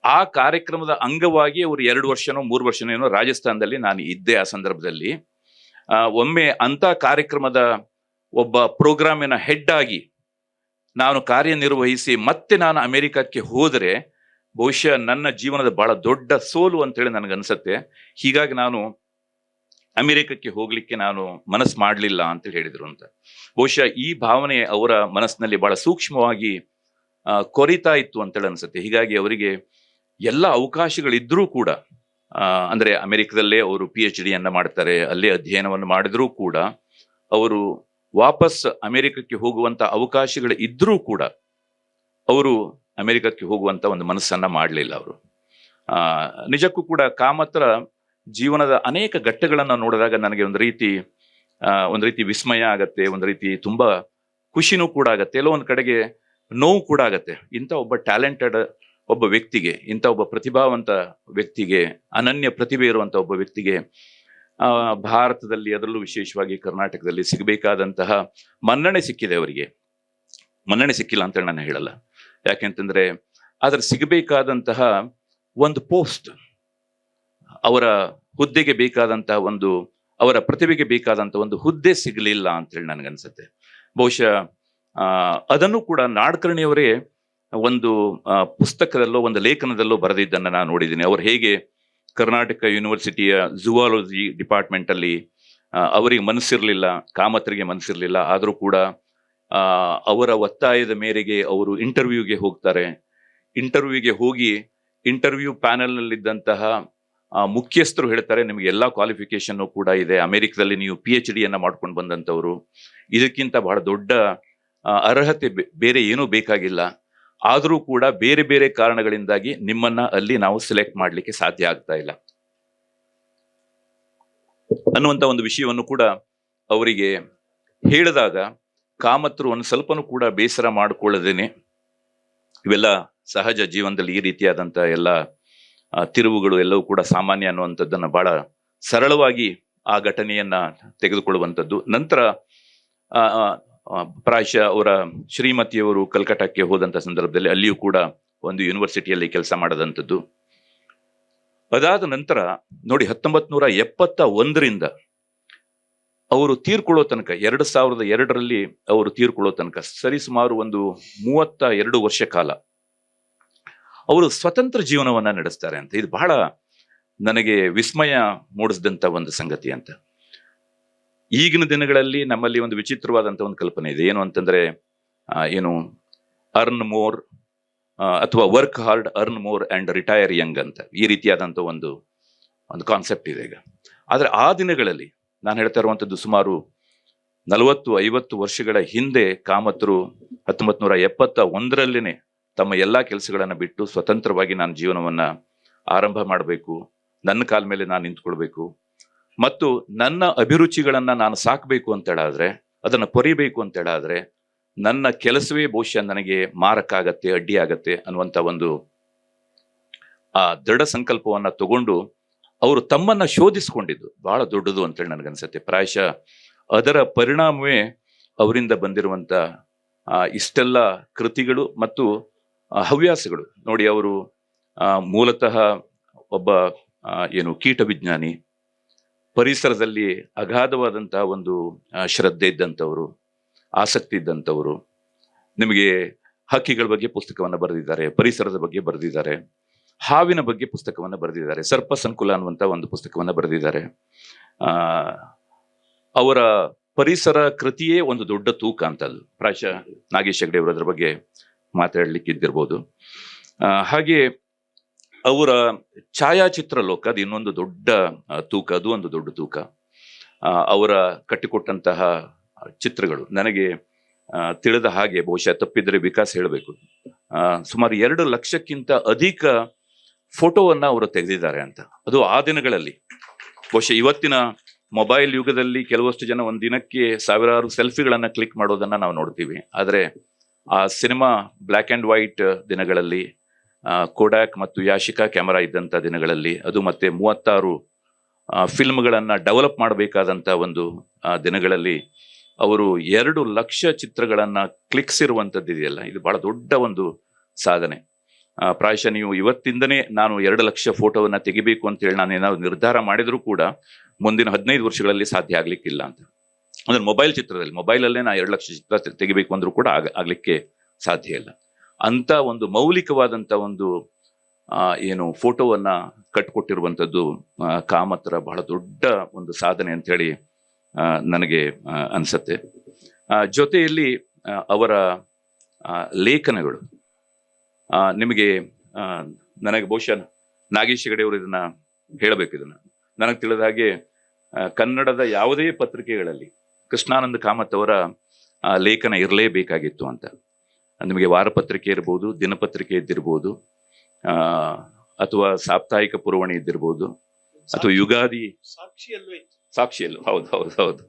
ಆ ಕಾರ್ಯಕ್ರಮದ ಅಂಗವಾಗಿ ಅವರು ಎರಡು ವರ್ಷನೋ, ಮೂರು ವರ್ಷನೋ ಏನೋ ರಾಜಸ್ಥಾನದಲ್ಲಿ ನಾನು ಇದ್ದೆ ಆ ಸಂದರ್ಭದಲ್ಲಿ. ಒಮ್ಮೆ ಅಂತ ಕಾರ್ಯಕ್ರಮದ ಒಬ್ಬ ಪ್ರೋಗ್ರಾಮಿನ ಹೆಡ್ ಆಗಿ ನಾನು ಕಾರ್ಯನಿರ್ವಹಿಸಿ ಮತ್ತೆ ನಾನು ಅಮೆರಿಕಕ್ಕೆ ಹೋದರೆ ಬಹುಶಃ ನನ್ನ ಜೀವನದ ಬಹಳ ದೊಡ್ಡ ಸೋಲು ಅಂತೇಳಿ ನನಗನ್ಸತ್ತೆ. ಹೀಗಾಗಿ ನಾನು ಅಮೆರಿಕಕ್ಕೆ ಹೋಗ್ಲಿಕ್ಕೆ ನಾನು ಮನಸ್ಸು ಮಾಡಲಿಲ್ಲ ಅಂತ ಹೇಳಿದ್ರು ಅಂತ. ಬಹುಶಃ ಈ ಭಾವನೆ ಅವರ ಮನಸ್ಸಿನಲ್ಲಿ ಬಹಳ ಸೂಕ್ಷ್ಮವಾಗಿ ಕೊರಿತಾ ಇತ್ತು ಅಂತೇಳಿ ಅನ್ಸುತ್ತೆ. ಹೀಗಾಗಿ ಅವರಿಗೆ ಎಲ್ಲ ಅವಕಾಶಗಳಿದ್ರೂ ಕೂಡ ಅಂದ್ರೆ ಅಮೆರಿಕದಲ್ಲೇ ಅವರು ಪಿ ಎಚ್ ಡಿಯನ್ನ ಮಾಡ್ತಾರೆ, ಅಲ್ಲೇ ಅಧ್ಯಯನವನ್ನು ಮಾಡಿದ್ರೂ ಕೂಡ ಅವರು ವಾಪಸ್ ಅಮೆರಿಕಕ್ಕೆ ಹೋಗುವಂತ ಅವಕಾಶಗಳು ಇದ್ರೂ ಕೂಡ ಅವರು ಅಮೆರಿಕಕ್ಕೆ ಹೋಗುವಂತ ಒಂದು ಮನಸ್ಸನ್ನ ಮಾಡಲಿಲ್ಲ ಅವರು. ಆ, ನಿಜಕ್ಕೂ ಕೂಡ ಕಾಮತ್ರ ಜೀವನದ ಅನೇಕ ಘಟ್ಟಗಳನ್ನ ನೋಡಿದಾಗ ನನಗೆ ಒಂದು ರೀತಿ ಒಂದು ರೀತಿ ವಿಸ್ಮಯ ಆಗತ್ತೆ, ಒಂದು ರೀತಿ ತುಂಬಾ ಖುಷಿನೂ ಕೂಡ ಆಗತ್ತೆ, ಎಲ್ಲೋ ಒಂದು ಕಡೆಗೆ ನೋವು ಕೂಡ ಆಗತ್ತೆ. ಇಂಥ ಒಬ್ಬ ಟ್ಯಾಲೆಂಟೆಡ್ ಒಬ್ಬ ವ್ಯಕ್ತಿಗೆ, ಇಂಥ ಒಬ್ಬ ಪ್ರತಿಭಾವಂತ ವ್ಯಕ್ತಿಗೆ, ಅನನ್ಯ ಪ್ರತಿಭೆ ಇರುವಂತ ಒಬ್ಬ ವ್ಯಕ್ತಿಗೆ ಭಾರತದಲ್ಲಿ ಅದರಲ್ಲೂ ವಿಶೇಷವಾಗಿ ಕರ್ನಾಟಕದಲ್ಲಿ ಸಿಗಬೇಕಾದಂತಹ ಮನ್ನಣೆ ಸಿಕ್ಕಿದೆ ಅವರಿಗೆ. ಮನ್ನಣೆ ಸಿಕ್ಕಿಲ್ಲ ಅಂತ ನಾನು ಹೇಳಲ್ಲ. ಯಾಕೆಂತಂದ್ರೆ ಅದರ ಸಿಗಬೇಕಾದಂತಹ ಒಂದು ಪೋಸ್ಟ್, ಅವರ ಹುದ್ದೆಗೆ ಬೇಕಾದಂತಹ ಒಂದು, ಅವರ ಪ್ರತಿಭೆಗೆ ಬೇಕಾದಂತಹ ಒಂದು ಹುದ್ದೆ ಸಿಗಲಿಲ್ಲ ಅಂತೇಳಿ ನನಗನ್ಸುತ್ತೆ. ಬಹುಶಃ ಅದನ್ನು ಕೂಡ ನಾಡ್ಕರ್ಣಿಯವರೇ ಒಂದು ಪುಸ್ತಕದಲ್ಲೋ ಒಂದು ಲೇಖನದಲ್ಲೋ ಬರೆದಿದ್ದನ್ನು ನಾನು ನೋಡಿದ್ದೀನಿ. ಅವರು ಹೇಗೆ ಕರ್ನಾಟಕ ಯೂನಿವರ್ಸಿಟಿಯ ಜುವಾಲಜಿ ಡಿಪಾರ್ಟ್ಮೆಂಟ್ ಅಲ್ಲಿ ಆ, ಅವರಿಗೆ ಮನಸ್ಸಿರಲಿಲ್ಲ ಕಾಮತ್ರಿಗೆ ಮನಸ್ಸಿರಲಿಲ್ಲ. ಆದರೂ ಕೂಡ ಅವರ ಒತ್ತಾಯದ ಮೇರೆಗೆ ಅವರು ಇಂಟರ್ವ್ಯೂಗೆ ಹೋಗ್ತಾರೆ. ಇಂಟರ್ವ್ಯೂಗೆ ಹೋಗಿ ಇಂಟರ್ವ್ಯೂ ಪ್ಯಾನೆಲ್ನಲ್ಲಿದ್ದಂತಹ ಮುಖ್ಯಸ್ಥರು ಹೇಳ್ತಾರೆ ನಿಮಗೆ ಎಲ್ಲ ಕ್ವಾಲಿಫಿಕೇಶನ್ ಕೂಡ ಇದೆ. ಅಮೆರಿಕದಲ್ಲಿ ನೀವು ಪಿ ಎಚ್ ಡಿಯನ್ನು ಮಾಡ್ಕೊಂಡು ಬಂದಂತವರು ಇದಕ್ಕಿಂತ ಬಹಳ ದೊಡ್ಡ ಅರ್ಹತೆ ಬೇರೆ ಏನೂ ಬೇಕಾಗಿಲ್ಲ. ಆದರೂ ಕೂಡ ಬೇರೆ ಬೇರೆ ಕಾರಣಗಳಿಂದಾಗಿ ನಿಮ್ಮನ್ನ ಅಲ್ಲಿ ನಾವು ಸೆಲೆಕ್ಟ್ ಮಾಡಲಿಕ್ಕೆ ಸಾಧ್ಯ ಆಗ್ತಾ ಇಲ್ಲ. ಅನ್ನುವಂತ ಒಂದು ವಿಷಯವನ್ನು ಕೂಡ ಅವರಿಗೆ ಹೇಳಿದಾಗ ಕಾಮತ್ರು ಒಂದು ಸ್ವಲ್ಪನೂ ಕೂಡ ಬೇಸರ ಮಾಡಿಕೊಳ್ಳದೇನೆ. ಇವೆಲ್ಲ ಸಹಜ ಜೀವನದಲ್ಲಿ ಈ ರೀತಿಯಾದಂಥ ಎಲ್ಲ ತಿರುವುಗಳು ಎಲ್ಲವೂ ಕೂಡ ಸಾಮಾನ್ಯ ಅನ್ನುವಂಥದ್ದನ್ನು ಬಹಳ ಸರಳವಾಗಿ ಆ ಘಟನೆಯನ್ನ ತೆಗೆದುಕೊಳ್ಳುವಂಥದ್ದು. ನಂತರ ಪ್ರಾಯಶಃ ಅವರ ಶ್ರೀಮತಿಯವರು ಕಲ್ಕಟ್ಟಾಕ್ಕೆ ಹೋದಂತ ಸಂದರ್ಭದಲ್ಲಿ ಅಲ್ಲಿಯೂ ಕೂಡ ಒಂದು ಯೂನಿವರ್ಸಿಟಿಯಲ್ಲಿ ಕೆಲಸ ಮಾಡದಂಥದ್ದು. ಅದಾದ ನಂತರ ನೋಡಿ ಹತ್ತೊಂಬತ್ ನೂರ ಎಪ್ಪತ್ತ ಒಂದರಿಂದ ಅವರು ತೀರ್ಕೊಳ್ಳೋ ತನಕ, ಎರಡು ಸಾವಿರದ ಎರಡರಲ್ಲಿ ಅವರು ತೀರ್ಕೊಳ್ಳೋ ತನಕ ಸರಿಸುಮಾರು ಒಂದು ಮೂವತ್ತ ಎರಡು ವರ್ಷ ಕಾಲ ಅವರು ಸ್ವತಂತ್ರ ಜೀವನವನ್ನ ನಡೆಸ್ತಾರೆ ಅಂತ. ಇದು ಬಹಳ ನನಗೆ ವಿಸ್ಮಯ ಮೂಡಿಸಿದಂತ ಒಂದು ಸಂಗತಿ ಅಂತ. ಈಗಿನ ದಿನಗಳಲ್ಲಿ ನಮ್ಮಲ್ಲಿ ಒಂದು ವಿಚಿತ್ರವಾದಂತ ಒಂದು ಕಲ್ಪನೆ ಇದೆ. ಏನು ಅಂತಂದ್ರೆ ಏನು ಅರ್ನ್ ಮೋರ್ ಅಥವಾ work hard earn more and retire young ಅಂತ ಈ ರೀತಿಯಾದಂತ ಒಂದು ಒಂದು ಕಾನ್ಸೆಪ್ಟ್ ಇದೆ ಈಗ. ಆದ್ರೆ ಆ ದಿನಗಳಲ್ಲಿ ನಾನು ಹೇಳ್ತಾ ಇರುವಂತದ್ದು ಸುಮಾರು ನಲವತ್ತು, ಐವತ್ತು ವರ್ಷಗಳ ಹಿಂದೆ ಕಾಮತರು ಹತ್ತೊಂಬತ್ ನೂರ ಎಪ್ಪತ್ತ ಒಂದರಲ್ಲೇನೆ ತಮ್ಮ ಎಲ್ಲಾ ಕೆಲಸಗಳನ್ನ ಬಿಟ್ಟು ಸ್ವತಂತ್ರವಾಗಿ ನಾನು ಜೀವನವನ್ನ ಆರಂಭ ಮಾಡಬೇಕು. ನನ್ನ ಕಾಲ ಮೇಲೆ ನಾನು ನಿಂತ್ಕೊಳ್ಬೇಕು. ಮತ್ತು ನನ್ನ ಅಭಿರುಚಿಗಳನ್ನ ನಾನು ಸಾಕಬೇಕು ಅಂತ ಹೇಳಾದ್ರೆ, ಅದನ್ನ ಪೊರಿಬೇಕು ಅಂತ ಹೇಳಾದ್ರೆ, ನನ್ನ ಕೆಲಸವೇ ಬಹುಶಃ ನನಗೆ ಮಾರಕ ಆಗತ್ತೆ ಅಡ್ಡಿ ಆಗತ್ತೆ ಅನ್ನುವಂತ ಒಂದು, ಆ ದೃಢ ಸಂಕಲ್ಪವನ್ನ ತಗೊಂಡು ಅವರು ತಮ್ಮನ್ನ ಶೋಧಿಸಿಕೊಂಡಿದ್ದು. ಬಹಳ ದೊಡ್ಡದು ಅಂತೇಳಿ ನನಗನ್ಸುತ್ತೆ. ಪ್ರಾಯಶಃ ಅದರ ಪರಿಣಾಮವೇ ಅವರಿಂದ ಬಂದಿರುವಂತ ಇಷ್ಟೆಲ್ಲ ಕೃತಿಗಳು ಮತ್ತು ಹವ್ಯಾಸಗಳು. ನೋಡಿ, ಅವರು ಮೂಲತಃ ಒಬ್ಬ ಏನು ಕೀಟ ವಿಜ್ಞಾನಿ ಪರಿಸರದಲ್ಲಿ ಅಗಾಧವಾದಂತಹ ಒಂದು ಶ್ರದ್ಧೆ ಇದ್ದಂಥವರು, ಆಸಕ್ತಿ ಇದ್ದಂಥವರು, ನಿಮಗೆ ಹಕ್ಕಿಗಳ ಬಗ್ಗೆ ಪುಸ್ತಕವನ್ನು ಬರೆದಿದ್ದಾರೆ, ಪರಿಸರದ ಬಗ್ಗೆ ಬರೆದಿದ್ದಾರೆ, ಹಾವಿನ ಬಗ್ಗೆ ಪುಸ್ತಕವನ್ನು ಬರೆದಿದ್ದಾರೆ, ಸರ್ಪ ಸಂಕುಲ ಅನ್ನುವಂಥ ಒಂದು ಪುಸ್ತಕವನ್ನು ಬರೆದಿದ್ದಾರೆ. ಅವರ ಪರಿಸರ ಕೃತಿಯೇ ಒಂದು ದೊಡ್ಡ ತೂಕ ಅಂತದ್ದು. ಪ್ರಾಯಶಃ ನಾಗೇಶ್ ಹೆಗ್ಡೆ ಅವರು ಅದ್ರ ಬಗ್ಗೆ ಮಾತಾಡ್ಲಿಕ್ಕೆ ಇದ್ದಿರ್ಬೋದು ಹಾಗೆ ಅವರ ಛಾಯಾಚಿತ್ರ ಲೋಕ ಅದು ಇನ್ನೊಂದು ದೊಡ್ಡ ತೂಕ, ಅದು ಒಂದು ದೊಡ್ಡ ತೂಕ. ಅವರ ಕಟ್ಟಿಕೊಟ್ಟಂತಹ ಚಿತ್ರಗಳು. ನನಗೆ ತಿಳಿದ ಹಾಗೆ ಬಹುಶಃ ತಪ್ಪಿದ್ರೆ ವಿಕಾಸ್ ಹೇಳಬೇಕು. ಸುಮಾರು ಎರಡು ಲಕ್ಷಕ್ಕಿಂತ ಅಧಿಕ ಫೋಟೋವನ್ನ ಅವರು ತೆಗೆದಿದ್ದಾರೆ ಅಂತ. ಅದು ಆ ದಿನಗಳಲ್ಲಿ. ಬಹುಶಃ ಇವತ್ತಿನ ಮೊಬೈಲ್ ಯುಗದಲ್ಲಿ ಕೆಲವಷ್ಟು ಜನ ಒಂದು ದಿನಕ್ಕೆ ಸಾವಿರಾರು ಸೆಲ್ಫಿಗಳನ್ನು ಕ್ಲಿಕ್ ಮಾಡೋದನ್ನ ನಾವು ನೋಡ್ತೀವಿ. ಆದರೆ ಆ ಸಿನಿಮಾ ಬ್ಲ್ಯಾಕ್ ಆ್ಯಂಡ್ ವೈಟ್ ದಿನಗಳಲ್ಲಿ ಕೋಡಾಕ್ ಮತ್ತು ಯಾಶಿಕಾ ಕ್ಯಾಮರಾ ಇದ್ದಂಥ ದಿನಗಳಲ್ಲಿ ಅದು ಮತ್ತೆ ಮೂವತ್ತಾರು ಫಿಲ್ಮ್ಗಳನ್ನು ಡೆವಲಪ್ ಮಾಡಬೇಕಾದಂಥ ಒಂದು ದಿನಗಳಲ್ಲಿ ಅವರು ಎರಡು ಲಕ್ಷ ಚಿತ್ರಗಳನ್ನು ಕ್ಲಿಕ್ಸಿರುವಂಥದ್ದು ಇದೆಯಲ್ಲ, ಇದು ಬಹಳ ದೊಡ್ಡ ಒಂದು ಸಾಧನೆ. ಪ್ರಾಯಶಃ ನೀವು ಇವತ್ತಿಂದನೇ ನಾನು ಎರಡು ಲಕ್ಷ ಫೋಟೋವನ್ನ ತೆಗಿಬೇಕು ಅಂತ ಹೇಳಿ ನಾನು ಏನಾದರೂ ನಿರ್ಧಾರ ಮಾಡಿದರೂ ಕೂಡ ಮುಂದಿನ ಹದಿನೈದು ವರ್ಷಗಳಲ್ಲಿ ಸಾಧ್ಯ ಆಗಲಿಕ್ಕಿಲ್ಲ ಅಂತ. ಅಂದರೆ ಮೊಬೈಲ್ ಚಿತ್ರದಲ್ಲಿ ಮೊಬೈಲಲ್ಲೇ ನಾನು ಎರಡು ಲಕ್ಷ ಚಿತ್ರ ತೆಗಿಬೇಕು ಅಂದರೂ ಕೂಡ ಆಗ, ಆಗಲಿಕ್ಕೆ ಸಾಧ್ಯ ಇಲ್ಲ. ಅಂತ ಒಂದು ಮೌಲಿಕವಾದಂತ ಒಂದು ಏನು ಫೋಟೋವನ್ನ ಕಟ್ಕೊಟ್ಟಿರುವಂಥದ್ದು ಕಾಮತ್ರ ಬಹಳ ದೊಡ್ಡ ಒಂದು ಸಾಧನೆ ಅಂತ ಹೇಳಿ ನನಗೆ ಅನ್ಸತ್ತೆ. ಜೊತೆಯಲ್ಲಿ ಅವರ ಲೇಖನಗಳು. ನಿಮಗೆ ನನಗೆ ಬಹುಶಃ ನಾಗೇಶ್ ಹೆಗಡೆ ಅವರು ಇದನ್ನ ಹೇಳಬೇಕು ಇದನ್ನ. ನನಗೆ ತಿಳಿದ ಹಾಗೆ ಕನ್ನಡದ ಯಾವುದೇ ಪತ್ರಿಕೆಗಳಲ್ಲಿ ಕೃಷ್ಣಾನಂದ ಕಾಮತ್ ಅವರ ಲೇಖನ ಇರಲೇಬೇಕಾಗಿತ್ತು ಅಂತ. ನಿಮಗೆ ವಾರಪತ್ರಿಕೆ ಇರ್ಬೋದು ದಿನಪತ್ರಿಕೆ ಇದ್ದಿರ್ಬೋದು ಅಥವಾ ಸಾಪ್ತಾಹಿಕ ಪುರವಣಿ ಇದ್ದಿರ್ಬೋದು ಅಥವಾ ಯುಗಾದಿ ಸಾಕ್ಷಿಯಲ್ಲೂ ಸಾಕ್ಷಿಯಲ್ಲೂ ಹೌದು ಹೌದು ಹೌದು.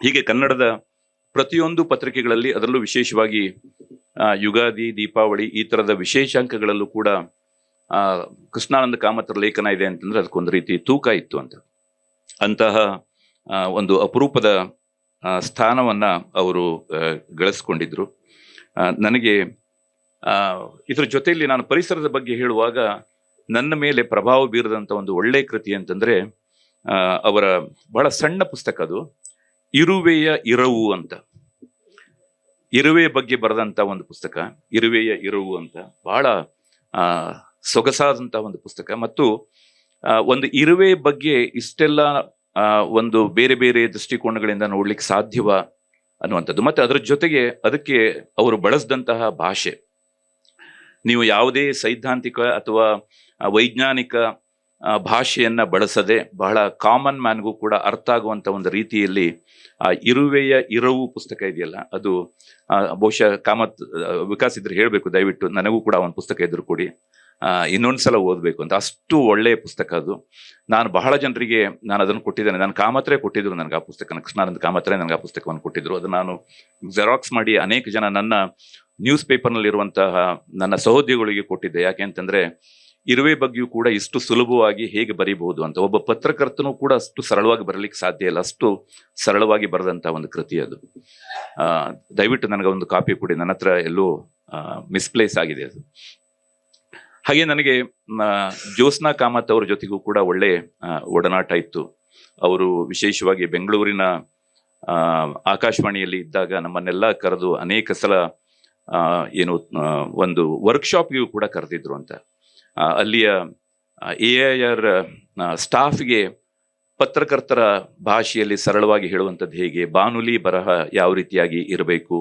ಹೀಗೆ ಕನ್ನಡದ ಪ್ರತಿಯೊಂದು ಪತ್ರಿಕೆಗಳಲ್ಲಿ ಅದರಲ್ಲೂ ವಿಶೇಷವಾಗಿ ಯುಗಾದಿ ದೀಪಾವಳಿ ಈ ತರದ ವಿಶೇಷಾಂಕಗಳಲ್ಲೂ ಕೂಡ ಆ ಕೃಷ್ಣಾನಂದ ಕಾಮತ್ರ ಲೇಖನ ಇದೆ ಅಂತಂದ್ರೆ ಅದಕ್ಕೊಂದು ರೀತಿ ತೂಕ ಇತ್ತು ಅಂತ. ಅಂತಹ ಒಂದು ಅಪರೂಪದ ಸ್ಥಾನವನ್ನ ಅವರು ಗಳಿಸ್ಕೊಂಡಿದ್ರು. ನನಗೆ ಇದರ ಜೊತೆಯಲ್ಲಿ ನಾನು ಪರಿಸರದ ಬಗ್ಗೆ ಹೇಳುವಾಗ ನನ್ನ ಮೇಲೆ ಪ್ರಭಾವ ಬೀರದಂತ ಒಂದು ಒಳ್ಳೆ ಕೃತಿ ಅಂತಂದ್ರೆ ಅವರ ಬಹಳ ಸಣ್ಣ ಪುಸ್ತಕ ಅದು, ಇರುವೆಯ ಇರವು ಅಂತ. ಇರುವೆ ಬಗ್ಗೆ ಬರೆದಂತ ಒಂದು ಪುಸ್ತಕ, ಇರುವೆಯ ಇರವು ಅಂತ. ಬಹಳ ಸೊಗಸಾದಂತಹ ಸೊಗಸಾದಂತ ಒಂದು ಪುಸ್ತಕ. ಮತ್ತು ಒಂದು ಇರುವೆ ಬಗ್ಗೆ ಇಷ್ಟೆಲ್ಲ ಒಂದು ಬೇರೆ ಬೇರೆ ದೃಷ್ಟಿಕೋನಗಳಿಂದ ನೋಡ್ಲಿಕ್ಕೆ ಸಾಧ್ಯವ ಅನ್ನುವಂಥದ್ದು. ಮತ್ತೆ ಅದರ ಜೊತೆಗೆ ಅದಕ್ಕೆ ಅವರು ಬಳಸಿದಂತಹ ಭಾಷೆ. ನೀವು ಯಾವುದೇ ಸೈದ್ಧಾಂತಿಕ ಅಥವಾ ವೈಜ್ಞಾನಿಕ ಭಾಷೆಯನ್ನ ಬಳಸದೆ ಬಹಳ ಕಾಮನ್ ಮ್ಯಾನ್ಗೂ ಕೂಡ ಅರ್ಥ ಆಗುವಂತ ಒಂದು ರೀತಿಯಲ್ಲಿ, ಆ, ಇರುವೆಯ ಇರವು ಪುಸ್ತಕ ಇದೆಯಲ್ಲ, ಅದು ಬಹುಶಃ ಕಾಮತ್ ವಿಕಾಸ್ ಇದ್ರೆ ಹೇಳಬೇಕು ದಯವಿಟ್ಟು, ನನಗೂ ಕೂಡ ಒಂದು ಪುಸ್ತಕ ಇದ್ರು ಕೊಡಿ. ಆ, ಇನ್ನೊಂದ್ಸಲ ಓದ್ಬೇಕು ಅಂತ. ಅಷ್ಟು ಒಳ್ಳೆಯ ಪುಸ್ತಕ ಅದು. ನಾನು ಬಹಳ ಜನರಿಗೆ ನಾನು ಅದನ್ನು ಕೊಟ್ಟಿದ್ದೇನೆ. ನಾನು ಕಾಮತ್ರೆ ಕೊಟ್ಟಿದ್ರು ನನಗೆ ಆ ಪುಸ್ತಕ ಕೃಷ್ಣಾನಂದ ಕಾಮತ್ರೆ ನನಗೆ ಆ ಪುಸ್ತಕವನ್ನು ಕೊಟ್ಟಿದ್ರು. ಅದು ನಾನು ಜೆರಾಕ್ಸ್ ಮಾಡಿ ಅನೇಕ ಜನ ನನ್ನ ನ್ಯೂಸ್ ಪೇಪರ್ನಲ್ಲಿರುವಂತಹ ನನ್ನ ಸಹೋದ್ಯೋಗಿಗಳಿಗೆ ಕೊಟ್ಟಿದ್ದೆ. ಯಾಕೆ ಅಂತಂದ್ರೆ ಇರುವೆ ಬಗ್ಗೆಯೂ ಕೂಡ ಇಷ್ಟು ಸುಲಭವಾಗಿ ಹೇಗೆ ಬರೀಬಹುದು ಅಂತ. ಒಬ್ಬ ಪತ್ರಕರ್ತನೂ ಕೂಡ ಅಷ್ಟು ಸರಳವಾಗಿ ಬರಲಿಕ್ಕೆ ಸಾಧ್ಯ ಇಲ್ಲ. ಅಷ್ಟು ಸರಳವಾಗಿ ಬರೆದಂತಹ ಒಂದು ಕೃತಿ ಅದು. ದಯವಿಟ್ಟು ನನಗೆ ಒಂದು ಕಾಪಿ ಕೊಡಿ. ನನ್ನ ಹತ್ರ ಎಲ್ಲೋ ಮಿಸ್ಪ್ಲೇಸ್ ಆಗಿದೆ ಅದು. ಹಾಗೆ ನನಗೆ ಜ್ಯೋತ್ಸ್ನಾ ಕಾಮತ್ ಅವ್ರ ಜೊತೆಗೂ ಕೂಡ ಒಳ್ಳೆ ಒಡನಾಟ ಇತ್ತು. ಅವರು ವಿಶೇಷವಾಗಿ ಬೆಂಗಳೂರಿನ ಆಕಾಶವಾಣಿಯಲ್ಲಿ ಇದ್ದಾಗ ನಮ್ಮನ್ನೆಲ್ಲ ಕರೆದು ಅನೇಕ ಸಲ ಏನು ಒಂದು ವರ್ಕ್ಶಾಪ್ಗೂ ಕೂಡ ಕರೆದಿದ್ರು ಅಂತ. ಅಲ್ಲಿಯ ಎ ಐ ಆರ್ ಸ್ಟಾಫ್ಗೆ ಪತ್ರಕರ್ತರ ಭಾಷೆಯಲ್ಲಿ ಸರಳವಾಗಿ ಹೇಳುವಂಥದ್ದು ಹೇಗೆ, ಬಾನುಲಿ ಬರಹ ಯಾವ ರೀತಿಯಾಗಿ ಇರಬೇಕು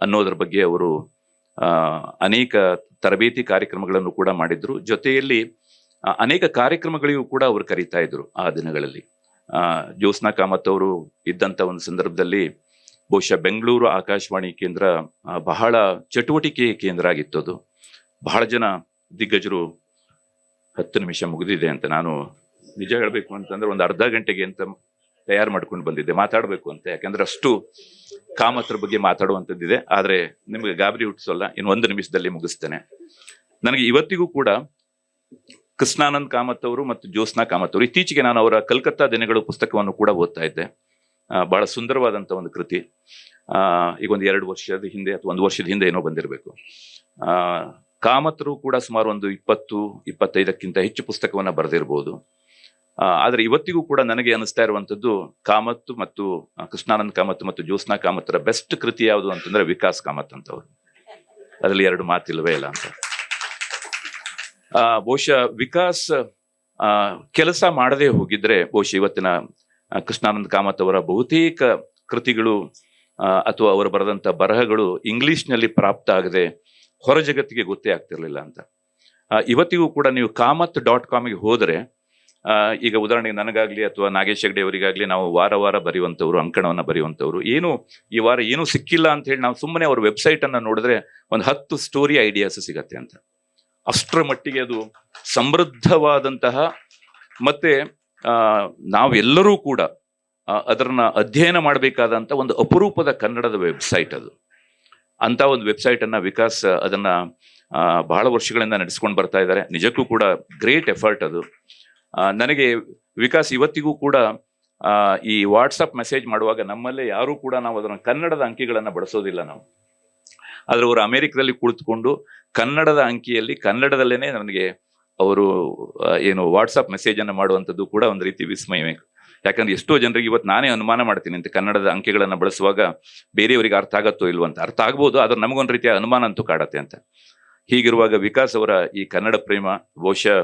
ಅನ್ನೋದ್ರ ಬಗ್ಗೆ ಅವರು ಅನೇಕ ತರಬೇತಿ ಕಾರ್ಯಕ್ರಮಗಳನ್ನು ಕೂಡ ಮಾಡಿದ್ರು. ಜೊತೆಯಲ್ಲಿ ಅನೇಕ ಕಾರ್ಯಕ್ರಮಗಳಿಗೂ ಕೂಡ ಅವರು ಕರೀತಾ ಇದ್ರು ಆ ದಿನಗಳಲ್ಲಿ. ಆ, ಜ್ಯೋತ್ಸ್ನಾ ಕಾಮತ್ ಅವರು ಇದ್ದಂತ ಒಂದು ಸಂದರ್ಭದಲ್ಲಿ ಬಹುಶಃ ಬೆಂಗಳೂರು ಆಕಾಶವಾಣಿ ಕೇಂದ್ರ ಬಹಳ ಚಟುವಟಿಕೆ ಕೇಂದ್ರ ಆಗಿತ್ತು ಅದು. ಬಹಳ ಜನ ದಿಗ್ಗಜರು ಹತ್ತು ನಿಮಿಷ ಮುಗಿದಿದೆ ಅಂತ ನಾನು ನಿಜ ಹೇಳಬೇಕು ಅಂತಂದ್ರೆ ಒಂದು ಅರ್ಧ ಗಂಟೆಗೆ ಅಂತ ತಯಾರು ಮಾಡ್ಕೊಂಡು ಬಂದಿದ್ದೆ, ಮಾತಾಡಬೇಕು ಅಂತ. ಯಾಕಂದ್ರೆ ಅಷ್ಟು ಕಾಮತ್ರ ಬಗ್ಗೆ ಮಾತಾಡುವಂಥದ್ದಿದೆ. ಆದ್ರೆ ನಿಮಗೆ ಗಾಬರಿ ಹುಟ್ಟಿಸೋಲ್ಲ, ಇನ್ನು ಒಂದು ನಿಮಿಷದಲ್ಲಿ ಮುಗಿಸ್ತೇನೆ. ನನಗೆ ಇವತ್ತಿಗೂ ಕೂಡ ಕೃಷ್ಣಾನಂದ್ ಕಾಮತ್ ಅವರು ಮತ್ತು ಜ್ಯೋತ್ಸ್ನಾ ಕಾಮತ್ ಅವರು, ಇತ್ತೀಚೆಗೆ ನಾನು ಅವರ ಕಲ್ಕತ್ತಾ ದಿನಗಳು ಪುಸ್ತಕವನ್ನು ಕೂಡ ಓದ್ತಾ ಇದ್ದೆ. ಬಹಳ ಸುಂದರವಾದಂಥ ಒಂದು ಕೃತಿ. ಈಗ ಒಂದು ಎರಡು ವರ್ಷದ ಹಿಂದೆ ಅಥವಾ ಒಂದು ವರ್ಷದ ಹಿಂದೆ ಏನೋ ಬಂದಿರಬೇಕು. ಕಾಮತರು ಕೂಡ ಸುಮಾರು ಒಂದು ಇಪ್ಪತ್ತು, ಇಪ್ಪತ್ತೈದಕ್ಕಿಂತ ಹೆಚ್ಚು ಪುಸ್ತಕವನ್ನ ಬರೆದಿರ್ಬೋದು. ಆದ್ರೆ ಇವತ್ತಿಗೂ ಕೂಡ ನನಗೆ ಅನಿಸ್ತಾ ಇರುವಂಥದ್ದು ಕಾಮತ್ ಮತ್ತು ಕೃಷ್ಣಾನಂದ್ ಕಾಮತ್ ಮತ್ತು ಜ್ಯೋತ್ಸ್ನಾ ಕಾಮತ್ರ ಬೆಸ್ಟ್ ಕೃತಿ ಯಾವುದು ಅಂತಂದ್ರೆ ವಿಕಾಸ್ ಕಾಮತ್ ಅಂತವ್ರು. ಅದರಲ್ಲಿ ಎರಡು ಮಾತಿಲ್ವೇ ಇಲ್ಲ ಅಂತ. ಬಹುಶಃ ವಿಕಾಸ್ ಕೆಲಸ ಮಾಡದೇ ಹೋಗಿದ್ರೆ ಬಹುಶಃ ಇವತ್ತಿನ ಕೃಷ್ಣಾನಂದ್ ಕಾಮತ್ ಅವರ ಬಹುತೇಕ ಕೃತಿಗಳು ಅಥವಾ ಅವರು ಬರೆದಂತ ಬರಹಗಳು ಇಂಗ್ಲಿಷ್ನಲ್ಲಿ ಪ್ರಾಪ್ತ ಆಗದೆ ಹೊರ ಜಗತ್ತಿಗೆ ಗೊತ್ತೇ ಆಗ್ತಿರ್ಲಿಲ್ಲ ಅಂತ. ಇವತ್ತಿಗೂ ಕೂಡ ನೀವು ಕಾಮತ್ ಡಾಟ್ ಕಾಮ್ಗೆ ಹೋದರೆ ಈಗ ಉದಾಹರಣೆಗೆ ನನಗಾಗ್ಲಿ ಅಥವಾ ನಾಗೇಶ್ ಹೆಗ್ಡೆ ಅವರಿಗಾಗ್ಲಿ ನಾವು ವಾರ ವಾರ ಬರೆಯುವಂಥವ್ರು, ಅಂಕಣವನ್ನ ಬರೆಯುವಂಥವ್ರು, ಏನು ಈ ವಾರ ಏನು ಸಿಕ್ಕಿಲ್ಲ ಅಂತ ಹೇಳಿ ನಾವು ಸುಮ್ಮನೆ ಅವ್ರ ವೆಬ್ಸೈಟ್ ಅನ್ನ ನೋಡಿದ್ರೆ ಒಂದು ಹತ್ತು ಸ್ಟೋರಿ ಐಡಿಯಾಸ್ ಸಿಗತ್ತೆ ಅಂತ. ಅಷ್ಟರ ಮಟ್ಟಿಗೆ ಅದು ಸಮೃದ್ಧವಾದಂತಹ ಮತ್ತೆ ನಾವೆಲ್ಲರೂ ಕೂಡ ಅದರನ್ನ ಅಧ್ಯಯನ ಮಾಡಬೇಕಾದಂತ ಒಂದು ಅಪರೂಪದ ಕನ್ನಡದ ವೆಬ್ಸೈಟ್ ಅದು. ಅಂತ ಒಂದು ವೆಬ್ಸೈಟ್ ಅನ್ನ ವಿಕಾಸ್, ಅದನ್ನ ಬಹಳ ವರ್ಷಗಳಿಂದ ನಡೆಸ್ಕೊಂಡು ಬರ್ತಾ ಇದ್ದಾರೆ. ನಿಜಕ್ಕೂ ಕೂಡ ಗ್ರೇಟ್ ಎಫರ್ಟ್ ಅದು. ನನಗೆ ವಿಕಾಸ್ ಇವತ್ತಿಗೂ ಕೂಡ ಈ ವಾಟ್ಸಪ್ ಮೆಸೇಜ್ ಮಾಡುವಾಗ ನಮ್ಮಲ್ಲೇ ಯಾರೂ ಕೂಡ ನಾವು ಅದನ್ನು ಕನ್ನಡದ ಅಂಕಿಗಳನ್ನು ಬಳಸೋದಿಲ್ಲ ನಾವು. ಆದ್ರೆ ಅವರು ಅಮೆರಿಕದಲ್ಲಿ ಕುಳಿತುಕೊಂಡು ಕನ್ನಡದ ಅಂಕಿಯಲ್ಲಿ ಕನ್ನಡದಲ್ಲೇನೆ ನನಗೆ ಅವರು ಏನು ವಾಟ್ಸಪ್ ಮೆಸೇಜ್ ಅನ್ನು ಮಾಡುವಂಥದ್ದು ಕೂಡ ಒಂದು ರೀತಿ ವಿಸ್ಮಯವೇ ಯಾಕಂದ್ರೆ ಎಷ್ಟೋ ಜನರಿಗೆ ಇವತ್ತು ನಾನೇ ಅನುಮಾನ ಮಾಡ್ತೀನಿ ಅಂತ ಕನ್ನಡದ ಅಂಕಿಗಳನ್ನು ಬಳಸುವಾಗ ಬೇರೆಯವರಿಗೆ ಅರ್ಥ ಆಗತ್ತೋ ಇಲ್ವೋ ಅಂತ. ಅರ್ಥ ಆಗ್ಬೋದು, ಆದ್ರೆ ನಮಗೊಂದು ರೀತಿಯ ಅನುಮಾನ ಅಂತೂ ಕಾಡತ್ತೆ ಅಂತ. ಹೀಗಿರುವಾಗ ವಿಕಾಸ್ ಅವರ ಈ ಕನ್ನಡ ಪ್ರೇಮ, ಬಹುಶಃ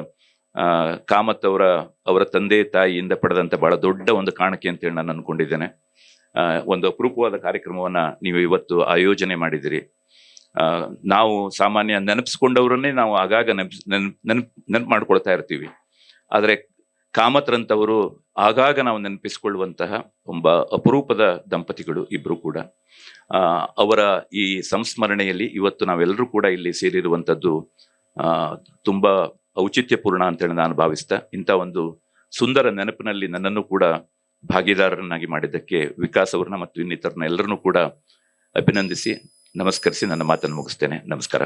ಕಾಮತ್ ಅವರ ಅವರ ತಂದೆ ತಾಯಿಯಿಂದ ಪಡೆದಂತ ಬಹಳ ದೊಡ್ಡ ಒಂದು ಕಾಣಿಕೆ ಅಂತೇಳಿ ನಾನು ಅನ್ಕೊಂಡಿದ್ದೇನೆ. ಒಂದು ಅಪರೂಪವಾದ ಕಾರ್ಯಕ್ರಮವನ್ನ ನೀವು ಇವತ್ತು ಆಯೋಜನೆ ಮಾಡಿದಿರಿ ನಾವು ಸಾಮಾನ್ಯ ನೆನಪಿಸ್ಕೊಂಡವರನ್ನೇ ನಾವು ಆಗಾಗ ನೆನಪು ನೆನಪು ನೆನಪು ಮಾಡ್ಕೊಳ್ತಾ ಇರ್ತೀವಿ. ಆದರೆ ಕಾಮತ್ರಂತವರು ಆಗಾಗ ನಾವು ನೆನಪಿಸಿಕೊಳ್ಳುವಂತಹ ತುಂಬ ಅಪರೂಪದ ದಂಪತಿಗಳು ಇಬ್ಬರು ಕೂಡ. ಅವರ ಈ ಸಂಸ್ಮರಣೆಯಲ್ಲಿ ಇವತ್ತು ನಾವೆಲ್ಲರೂ ಕೂಡ ಇಲ್ಲಿ ಸೇರಿರುವಂತದ್ದು ತುಂಬ ತುಂಬಾ ಔಚಿತ್ಯಪೂರ್ಣ ಅಂತೇಳಿ ನಾನು ಭಾವಿಸ್ತಾ, ಇಂಥ ಒಂದು ಸುಂದರ ನೆನಪಿನಲ್ಲಿ ನನ್ನನ್ನು ಕೂಡ ಭಾಗಿದಾರರನ್ನಾಗಿ ಮಾಡಿದ್ದಕ್ಕೆ ವಿಕಾಸ್ ಅವ್ರನ್ನ ಮತ್ತು ಇನ್ನಿತರನ್ನ ಎಲ್ಲರನ್ನೂ ಕೂಡ ಅಭಿನಂದಿಸಿ, ನಮಸ್ಕರಿಸಿ, ನನ್ನ ಮಾತನ್ನು ಮುಗಿಸ್ತೇನೆ. ನಮಸ್ಕಾರ.